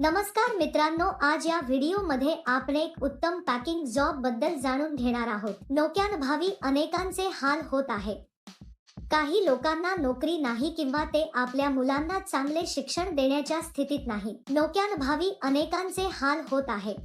नमस्कार मित्रांनो आज या व्हिडिओमध्ये आपण एक उत्तम पॅकिंग जॉबबद्दल जाणून घेणार आहोत. नोक्यानुभवी अनेकांचे हाल होत आहे. काही लोकांना नोकरी नाही किंवा ते आपल्या मुलांना चांगले शिक्षण देण्याच्या स्थितीत नाही. नोक्यानुभवी अनेकांचे हाल होत आहे.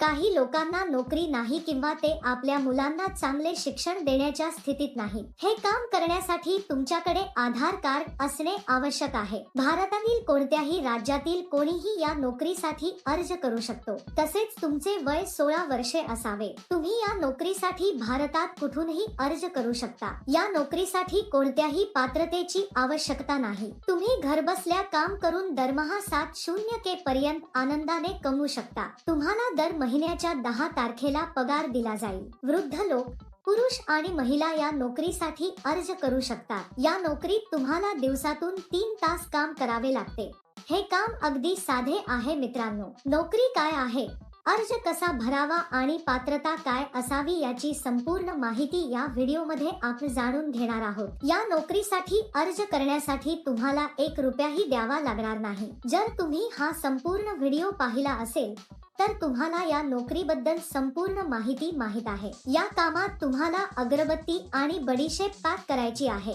काही लोकांना नोकरी नाही किंवा ते आपल्या मुलांना चांगले शिक्षण देण्याच्या स्थितीत नाही. हे काम करण्यासाठी तुमच्याकडे आधार कार्ड असणे आवश्यक आहे. भारतातील कोणत्याही राज्यातील कोणीही या नोकरीसाठी अर्ज करू शकतो. तसेच तुमचे वय सोळा वर्षे असावे. तुम्ही या नोकरीसाठी भारतात कुठूनही अर्ज करू शकता. या नोकरीसाठी कोणत्याही पात्रतेची आवश्यकता नाही. तुम्ही घरबसल्या काम करून दरमहा सात शून्य के पर्यंत आनंदाने कमवू शकता. तुम्हाला दर महिन्याच्या दहा तारखेला पगार दिला जाईल. वृद्ध लोक पुरुष आणि महिला या नोकरीसाठी अर्ज करू शकतात. या नोकरीत तुम्हाला दिवसातून तीन तास काम करावे लागते. हे काम अगदी साधे आहे मित्रांनो. नोकरी काय आहे? अर्ज कसा भरावा आणि पात्रता काय असावी याची संपूर्ण माहिती या व्हिडिओमध्ये आपण जाणून घेणार आहोत. या नोकरीसाठी अर्ज करण्यासाठी तुम्हाला एक रुपयाही द्यावा लागणार नाही. जर तुम्ही हा संपूर्ण व्हिडिओ पाहिला असेल तर तुम्हाला या नोकरीबद्दल संपूर्ण माहिती माहीत आहे. या कामात तुम्हाला अगरबत्ती आणि बडीशेप पॅक करायची आहे.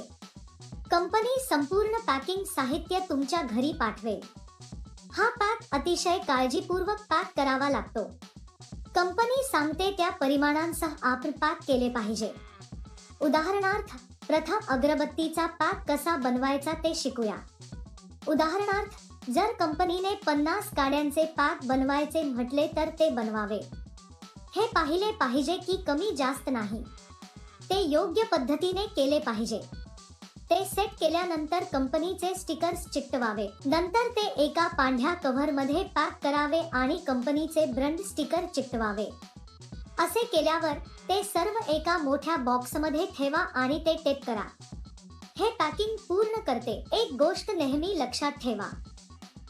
कंपनी संपूर्ण पॅकिंग साहित्य तुमच्या घरी पाठवेल. हा पॅक अतिशय काळजीपूर्वक पॅक करावा लागतो. कंपनी सांगते त्या परिमाणांसह आपण पॅक केले पाहिजे. उदाहरणार्थ प्रथम अगरबत्तीचा पॅक कसा बनवायचा ते शिकूया. उदाहरणार्थ जर कंपनीने पन्नास काड्यांचे पॅक बनवायचे म्हटले तर ते बनवावे. हे पाहिले पाहिजे की कमी जास्त नाही. ते योग्य पद्धतीने केले पाहिजे. ते सेट केल्यानंतर कंपनीचे स्टिकर्स चिकटवावे. नंतर ते एका पांढऱ्या कव्हरमध्ये पॅक करावे आणि कंपनीचे ब्रँड स्टिकर चिकटवावे. असे केल्यावर ते सर्व एका मोठ्या बॉक्समध्ये ठेवा आणि ते टेप करा. हे पॅकिंग पूर्ण करते. एक गोष्ट नेहमी लक्षात ठेवा.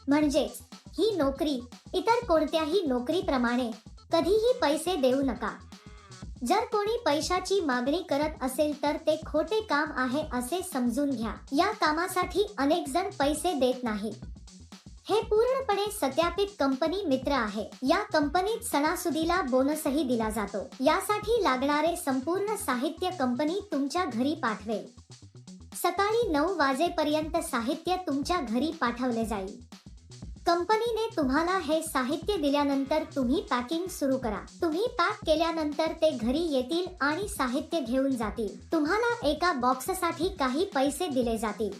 म्हणजेच ही नोकरी इतर कोणत्याही नोकरीप्रमाणे कधीही पैसे देऊ नका. जर कोणी पैशाची मागणी करत असेल तर ते खोटे काम आहे असे समजून घ्या. या कामासाठी अनेक जण पैसे देत नाही हे पूर्णपणे सत्यापित कंपनी मित्र आहे. या कंपनीत सणासुदीला बोनसही दिला जातो. यासाठी लागणारे संपूर्ण साहित्य कंपनी तुमच्या घरी पाठवेल. सकाळी नऊ वाजेपर्यंत साहित्य तुमच्या घरी पाठवले जाईल. कंपनीने तुम्हाला हे साहित्य दिल्यानंतर तुम्ही पॅकिंग सुरू करा. तुम्ही पॅक केल्यानंतर ते घरी येतील आणि साहित्य घेऊन जातील. तुम्हाला एका बॉक्ससाठी काही पैसे दिले जातील.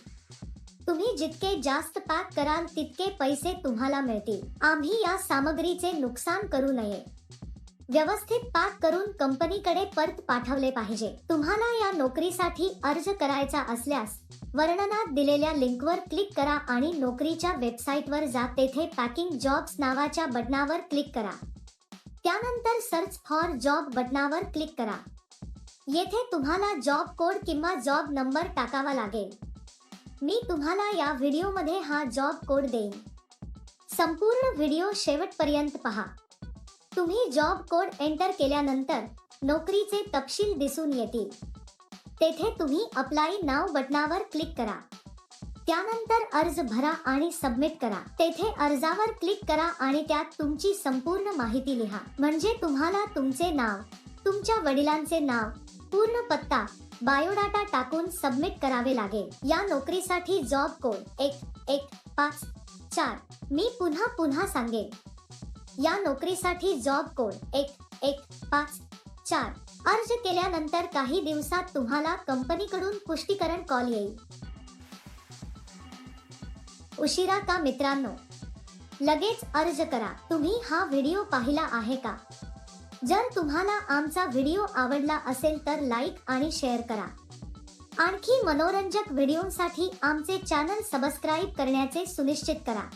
तुम्ही जितके जास्त पॅक कराल तितके पैसे तुम्हाला मिळतील. आम्ही या सामग्रीचे नुकसान करू नये. व्यवस्थित पाक करून कंपनीकडे परत पाठवले पाहिजे. तुम्हाला या नोकरीसाठी अर्ज करायचा असल्यास वर्णनात दिलेल्या लिंकवर क्लिक करा आणि नोकरीच्या वेबसाईटवर जा. तेथे पॅकिंग जॉब्स नावाच्या बटनावर क्लिक करा. त्यानंतर सर्च फॉर जॉब बटनावर क्लिक करा. येथे तुम्हाला जॉब कोड किंवा जॉब नंबर टाकावा लागेल. मी तुम्हाला या व्हिडिओमध्ये हा जॉब कोड देईन. संपूर्ण व्हिडिओ शेवटपर्यंत पहा. तुम्ही जॉब कोड एंटर केल्यानंतर नोकरीचे तपशील दिसून येतील. तेथे तुम्ही अप्लाय नाव बटनावर क्लिक करा. त्यानंतर अर्ज भरा आणि सबमिट करा. तेथे अर्जावर क्लिक करा आणि त्यात तुमची संपूर्ण माहिती लिहा. म्हणजे तुम्हाला तुमचे नाव तुमच्या वडिलांचे नाव पूर्ण पत्ता बायोडाटा टाकून सबमिट करावे लागेल. या नोकरीसाठी जॉब कोड एक एक पाच चार मी पुन्हा पुन्हा सांगेन. या नोकरीसाठी जॉब कोड एक एक पाच चार. अर्ज केल्यानंतर काही दिवसात तुम्हाला कंपनीकडून पुष्टीकरण कॉल येईल. उशिरा का मित्रांनो? लगेच अर्ज करा. तुम्ही हा व्हिडिओ पाहिला आहे का? जर तुम्हाला आमचा व्हिडिओ आवडला असेल तर लाईक आणि शेअर करा. आणखी मनोरंजक व्हिडिओसाठी आमचे चॅनल सबस्क्राईब करण्याचे सुनिश्चित करा.